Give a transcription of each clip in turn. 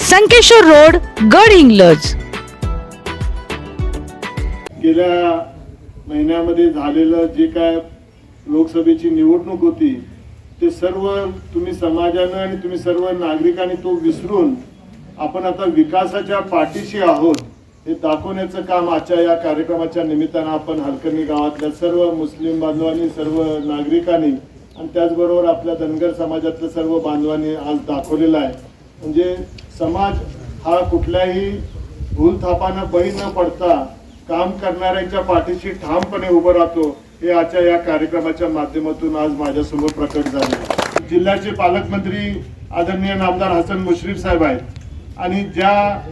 Sankeshwar road Gadhinglaj. गेल्या महिन्यामध्ये झालेलं जे काय लोकसभेची निवडणूक होती ते सर्व तुम्ही समाजानं आणि तुम्ही सर्व नागरिकांनी तो विसरून आपण आता विकासाच्या पाठीशी आहोत हे दाखवण्याचं काम आजच्या या कार्यक्रमाच्या निमित्तानं आपण हलकर्णी गावातल्या सर्व मुस्लिम बांधवांनी सर्व नागरिकांनी आणि त्याचबरोबर आपल्या धनगर समाजातल्या सर्व बांधवांनी आज दाखवलेलं आहे. म्हणजे समाज हा कुठल्याही भूलथापानं बळी न पडता काम करणाऱ्यांच्या पाठीशी ठामपणे उभं राहतो हे आजच्या या कार्यक्रमाच्या माध्यमातून आज माझ्यासमोर प्रकट झाले. जिल्ह्याचे पालकमंत्री आदरणीय नामदार हसन मुश्रीफ साहेब आहेत. आणि ज्या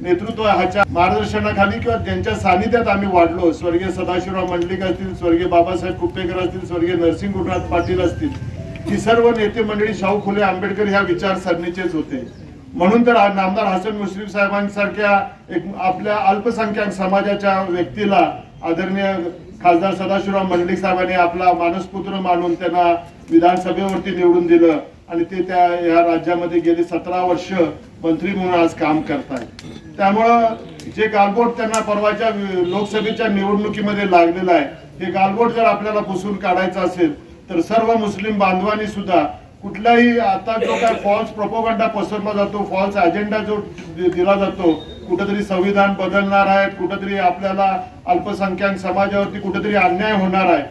नेतृत्व ह्याच्या मार्गदर्शनाखाली किंवा ज्यांच्या सानिध्यात आम्ही वाढलो स्वर्गीय सदाशिवराव मंडलिक असतील स्वर्गीय बाबासाहेब कुप्पेकर असतील स्वर्गीय नरसिंह गुरुनाथ पाटील असतील ही सर्व नेते मंडळी शाहू फुले आंबेडकर ह्या विचारसरणीचेच होते. म्हणून तर आज नामदार हसन मुश्रीफ साहेबांसारख्या एक आपल्या अल्पसंख्याक समाजाच्या व्यक्तीला आदरणीय खासदार सदाशिवराव मंडलिक साहेबांनी आपला मानसपुत्र मानून त्यांना विधानसभेवरती निवडून दिलं आणि ते त्या या राज्यामध्ये गेली सतरा वर्ष मंत्री म्हणून आज काम करतायत. त्यामुळं जे गालबोट त्यांना परवाच्या लोकसभेच्या निवडणुकीमध्ये लागलेलं आहे हे गालबोट जर आपल्याला पुसून काढायचं असेल तर सर्व मुस्लिम बांधवांनी सुद्धा कुठलाही आता जो काय फॉल्स प्रोपोगंडा पसरला जातो फॉल्स अजेंडा जो दिला जातो कुठंतरी संविधान बदलणार आहे कुठंतरी आपल्याला अल्पसंख्याक समाजावरती कुठेतरी अन्याय होणार आहे.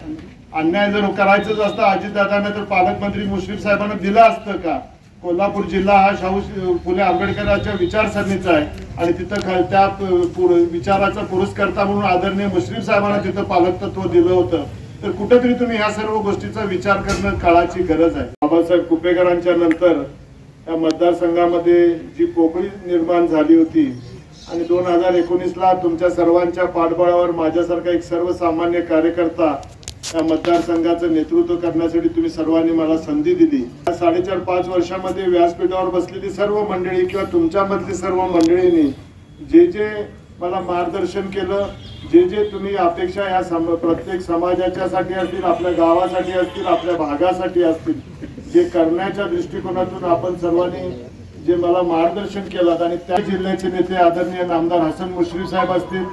अन्याय जर करायचंच असतं अजितदादांना तर पालकमंत्री मुश्रीफ साहेबांना दिलं असतं का? कोल्हापूर जिल्हा हा शाहू फुले आंबेडकरांच्या विचारसरणीचा आहे. आणि तिथं ख- त्या पुर- विचाराचा पुरस्कर्ता म्हणून आदरणीय मुश्रीफ साहेबांना तिथं पालकत्व दिलं होतं. तर कुठेतरी तुम्ही या सर्व गोष्टीचा विचार करणं काळाची गरज आहे. बाबासाहेब कुपेकरांच्या नंतर या मतदारसंघामध्ये जी पोकळी निर्माण झाली होती आणि दोन हजार एकोणीसला तुमच्या सर्वांच्या पाठबळावर माझ्यासारखा एक सर्वसामान्य कार्यकर्ता या मतदारसंघाचं नेतृत्व करण्यासाठी तुम्ही सर्वांनी मला संधी दिली. या साडेचार पाच वर्षामध्ये व्यासपीठावर बसलेली सर्व मंडळी किंवा तुमच्यामधली सर्व मंडळींनी जे जे मला मार्गदर्शन केलं. जे जे तुम्ही अपेक्षा या सम प्रत्येक समाजाच्यासाठी असतील आपल्या गावासाठी असतील आपल्या भागासाठी असतील जे करण्याच्या दृष्टिकोनातून आपण सर्वांनी जे मला मार्गदर्शन केलं आणि त्या जिल्ह्याचे नेते आदरणीय नामदार हसन मुश्रीफ साहेब असतील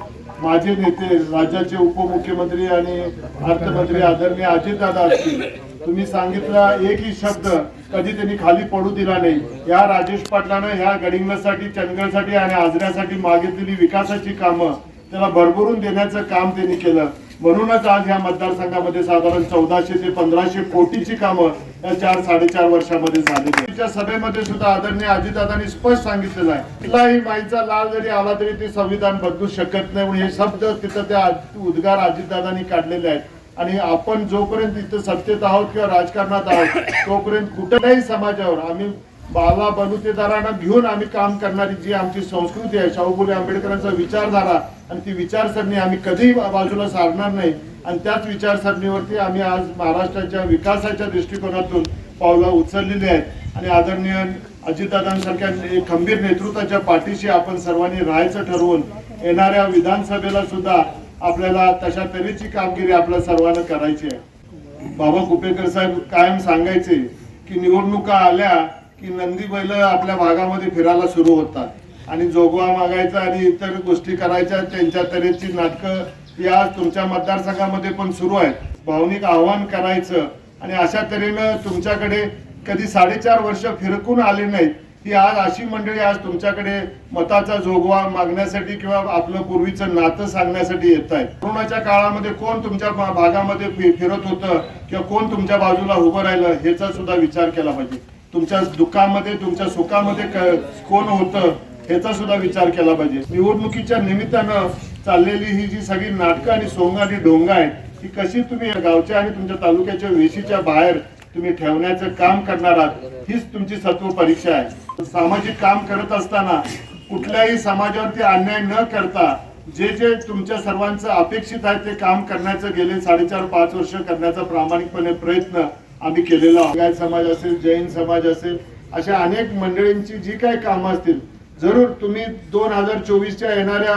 माझे नेते राज्याचे उपमुख्यमंत्री आणि अर्थमंत्री आदरणीय अजितदादा असतील. तुम्ही सांगितला एकही शब्द कधी त्यांनी खाली पडू दिला नाही. या राजेश पाटलानं ह्या गडिंगसाठी चंदगडसाठी आणि आजऱ्यासाठी मागितलेली विकासाची कामं त्याला भरभरून देण्याचं काम त्यांनी केलं. म्हणूनच आज या मतदारसंघामध्ये साधारण चौदाशे ते पंधराशे कोटीची कामं या चार साडेचार वर्षामध्ये झालेली सभेमध्ये सुद्धा आदरणीय अजितदादांनी स्पष्ट सांगितलेलं आहे. कुठलाही माईचा लाल जरी आला तरी ते संविधान बदलू शकत नाही म्हणून हे शब्द तिथं त्या उद्गार अजितदादांनी काढलेले आहेत. आणि आपण जोपर्यंत इथं सत्तेत आहोत किंवा राजकारणात आहोत तोपर्यंत कुठल्याही समाजावर आम्ही बाबा बलुतेदारांना घेऊन आम्ही काम करणारी जी आमची संस्कृती आहे शाहू आंबेडकरांचा विचारधारा आणि ती विचारसरणी आम्ही कधीही बाजूला सारणार नाही. आणि त्याच विचारसरणीवरती आम्ही आज महाराष्ट्राच्या विकासाच्या दृष्टिकोनातून पावलं उचललेली आहेत. आणि आदरणीय अजितदादांसारख्या खंबीर नेतृत्वाच्या पाठीशी आपण सर्वांनी राहायचं ठरवून येणाऱ्या विधानसभेला सुद्धा आपल्याला तशा तऱ्हेची कामगिरी आपल्या सर्वांना करायची आहे. बाबा कुपेकर साहेब कायम सांगायचे की निवडणुका आल्या की नंदी बैल आपल्या भागामध्ये फिरायला सुरू होतात. आणि जोगवा मागायचा आणि इतर गोष्टी करायच्या त्यांच्या तऱ्हेची नाटकं ही आज तुमच्या मतदारसंघामध्ये पण सुरू आहेत. भावनिक आव्हान करायचं आणि अशा तऱ्हेनं तुमच्याकडे कधी साडेचार वर्ष फिरकून आले नाहीत ही आज अशी मंडळी आज तुमच्याकडे मताचा जोगवा मागण्यासाठी किंवा आपलं पूर्वीचं नातं सांगण्यासाठी येत आहे कोरोनाच्या काळामध्ये कोण तुमच्या भागामध्ये फिरत होतं किंवा कोण तुमच्या बाजूला उभं राहिलं ह्याचा सुद्धा विचार केला पाहिजे. तुमच्या दुःखामध्ये तुमच्या सुखामध्ये कोण होतं ह्याचा सुद्धा विचार केला पाहिजे. निवडणुकीच्या निमित्तानं चाललेली ही जी सगळी नाटकं आणि सोंग आणि डोंग आहेत ती कशी तुम्ही गावच्या आणि तुमच्या तालुक्याच्या वेशीच्या बाहेर तुम्ही ठेवण्याचं काम करणार आहात हीच तुमची सत्व परीक्षा आहे. सामाजिक काम करत असताना कुठल्याही समाजावरती अन्याय न करता जे जे तुमच्या सर्वांचं अपेक्षित आहे ते काम करण्याचं गेले साडेचार पाच वर्ष करण्याचा प्रामाणिकपणे प्रयत्न आम्ही केलेला आहोत. गाय समाज असेल जैन समाज असेल अशा अनेक मंडळींची जी काही कामं असतील जरूर तुम्ही दोन हजार चोवीसच्या येणाऱ्या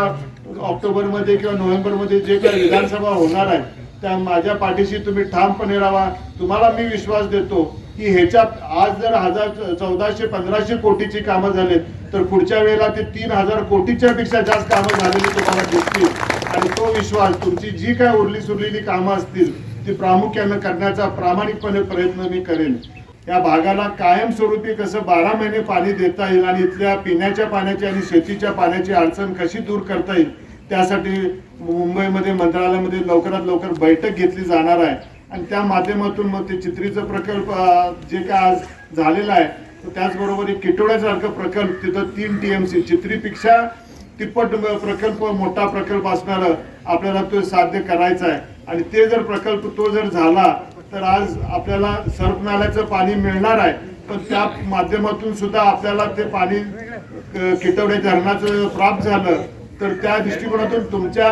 ऑक्टोबरमध्ये किंवा नोव्हेंबरमध्ये जे काही विधानसभा होणार आहे त्या माझ्या पाठीशी तुम्ही ठामपणे राहा तुम्हाला मी विश्वास देतो की ह्याच्या आज जर हजार चौदाशे पंधराशे कोटीची कामं झालेत तर पुढच्या वेळेला ते तीन हजार कोटीच्या पेक्षा जास्त कामं झालेली तुम्हाला दिसतील आणि तो विश्वास तुमची जी काय उरली सुरलेली कामं असतील ती प्रामुख्यानं करण्याचा प्रामाणिकपणे प्रयत्न मी करेन. या भागाला कायमस्वरूपी कसं बारा महिने पाणी देता येईल आणि इथल्या पिण्याच्या पाण्याची आणि शेतीच्या पाण्याची अडचण कशी दूर करता येईल त्यासाठी मुंबईमध्ये मंत्रालयामध्ये लवकरात लवकर बैठक घेतली जाणार आहे. आणि त्या माध्यमातून मग ते चित्रीचं प्रकल्प जे काय आज झालेलं आहे त्याचबरोबर एक किटोड्यासारखं प्रकल्प तिथं तीन टी एम सी चित्रीपेक्षा तिप्पट प्रकल्प मोठा प्रकल्प असणारं आपल्याला तो साध्य करायचा आहे. आणि ते जर प्रकल्प तो जर झाला तर आज आपल्याला सर्प नाल्याचं पाणी मिळणार आहे. पण त्या माध्यमातून सुद्धा आपल्याला ते पाणी किटवडे धरणाचं प्राप्त झालं तर त्या दृष्टिकोनातून तुमच्या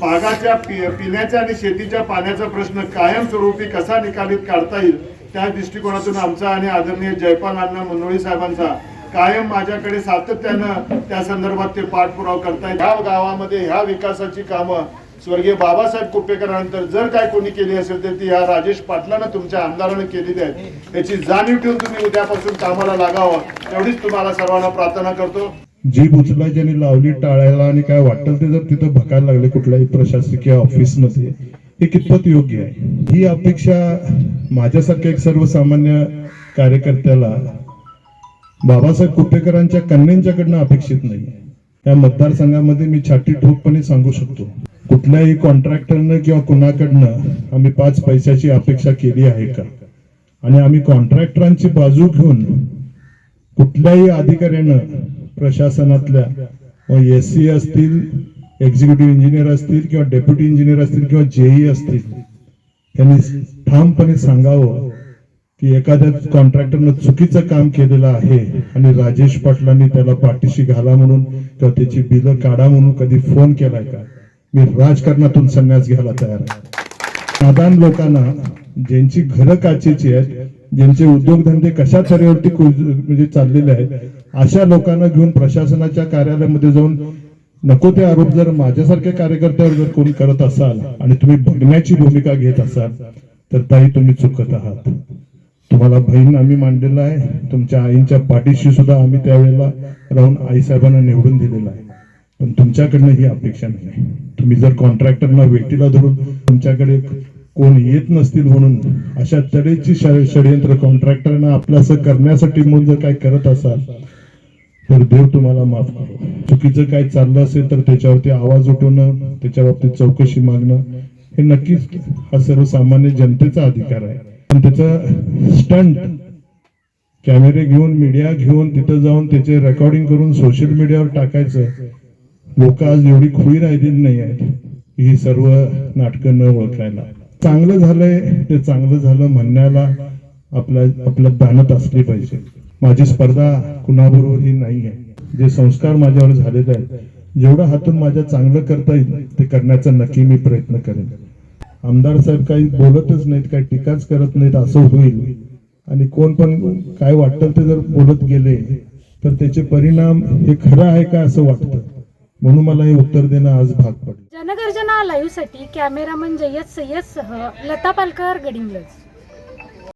भागाच्या पि- पिण्याच्या आणि शेतीच्या पाण्याचा प्रश्न कायमस्वरूपी कसा निकालीत काढता येईल त्या दृष्टिकोनातून आमचा आणि आदरणीय जयपाल अण्णा मुनोळी साहेबांचा कायम माझ्याकडे सातत्यानं त्या संदर्भात ते पाठपुरावा करतायत. ह्या गावामध्ये ह्या विकासाची कामं स्वर्गीय बाबासाहेब कुपेकरांनंतर जर काय कोणी केली असेल तर ती ह्या राजेश पाटलानं तुमच्या आमदारानं केलेली आहे त्याची जाणीव ठेवून तुम्ही उद्यापासून कामाला लागावं एवढीच तुम्हाला सर्वांना प्रार्थना करतो. जी उचलायची ज्यांनी लावली टाळायला आणि काय वाटेल ते जर तिथं भकायला लागले कुठल्याही प्रशासकीय ऑफिसमध्ये हे कितपत योग्य आहे? ही अपेक्षा माझ्यासारख्या एक सर्वसामान्य कार्यकर्त्याला बाबासाहेब कुपेकरांच्या कन्यांच्याकडनं अपेक्षित नाही. या मतदारसंघामध्ये मी छाती ठोकपणे सांगू शकतो. कुठल्याही कॉन्ट्रॅक्टरनं किंवा कुणाकडनं आम्ही पाच पैशाची अपेक्षा केली आहे का? आणि आम्ही कॉन्ट्रॅक्टरांची बाजू घेऊन कुठल्याही अधिकाऱ्यानं प्रशासनातल्या एस सी असतील एक्झिक्युटिव्ह इंजिनियर असतील किंवा डेप्युटी इंजिनियर असतील किंवा जेई असतील त्यांनी ठामपणे सांगावं की एखाद्या कॉन्ट्रॅक्टरनं चुकीचं काम केलेलं आहे आणि राजेश पाटलांनी त्याला पाठीशी घाला म्हणून किंवा त्याची बिलं काढा म्हणून कधी फोन केलाय का? मी राजकारणातून संन्यास घ्यायला तयार आहे. नादान लोकांना ज्यांची घरं काचेची आहेत ज्यांचे उद्योगधंदे कशा तऱ्हेवरती म्हणजे चाललेले आहेत अशा लोकांना घेऊन प्रशासनाच्या कार्यालयामध्ये जाऊन नको ते आरोप जर माझ्यासारख्या कार्यकर्त्यावर जर कोणी करत असाल आणि तुम्ही बघण्याची भूमिका घेत असाल तर ताई तुम्ही चुकत आहात. तुम्हाला बहीण आम्ही मांडलेला आहे तुमच्या आईंच्या पाठीशी सुद्धा आम्ही त्यावेळेला राहून आईसाहेबांना निवडून दिलेला आहे. पण तुमच्याकडनं ही अपेक्षा नाही. आहे. तुम्ही जर कॉन्ट्रॅक्टरना व्यक्तीला धरून तुमच्याकडे कोण येत नसतील म्हणून अशा तऱ्हेची ष- षडयंत्र कॉन्ट्रॅक्टरना आपल्यासं करण्यासाठी म्हणून जर काय करत असाल तर देव तुम्हाला माफ करो. चुकीचं काय चाललं असेल तर त्याच्यावरती आवाज उठवणं त्याच्या बाबतीत चौकशी मागणं हे नक्कीच हा सर्वसामान्य जनतेचा अधिकार आहे. पण त्याचा स्टंट कॅमेरे घेऊन मीडिया घेऊन तिथं जाऊन त्याचे रेकॉर्डिंग करून सोशल मीडियावर टाकायचं लोक आज एवढी खुळी राहिलेली नाही आहे ही सर्व नाटकं न ओळखायला. चांगलं झालंय ते चांगलं झालं म्हणण्याला आपल्या आपल्या दानत असली पाहिजे. माझी स्पर्धा कुणाबरोबर ही नाही आहे जे संस्कार माझ्यावर झालेले आहेत जेवढं हातून माझ्या चांगलं करता येईल ते करण्याचा नक्की मी प्रयत्न करेन. आमदार साहेब काही बोलतच नाहीत काही टीकाच करत नाहीत असं होईल. आणि कोण पण काय वाटतं ते जर बोलत गेले तर त्याचे परिणाम हे खरं आहे का असं वाटतं? म्हणून मला हे उत्तर देणं आज भाग पडलं. जनगर्जना लाईव्हसाठी कॅमेरामन जय्यद सह लता पालकर गडिंग्लज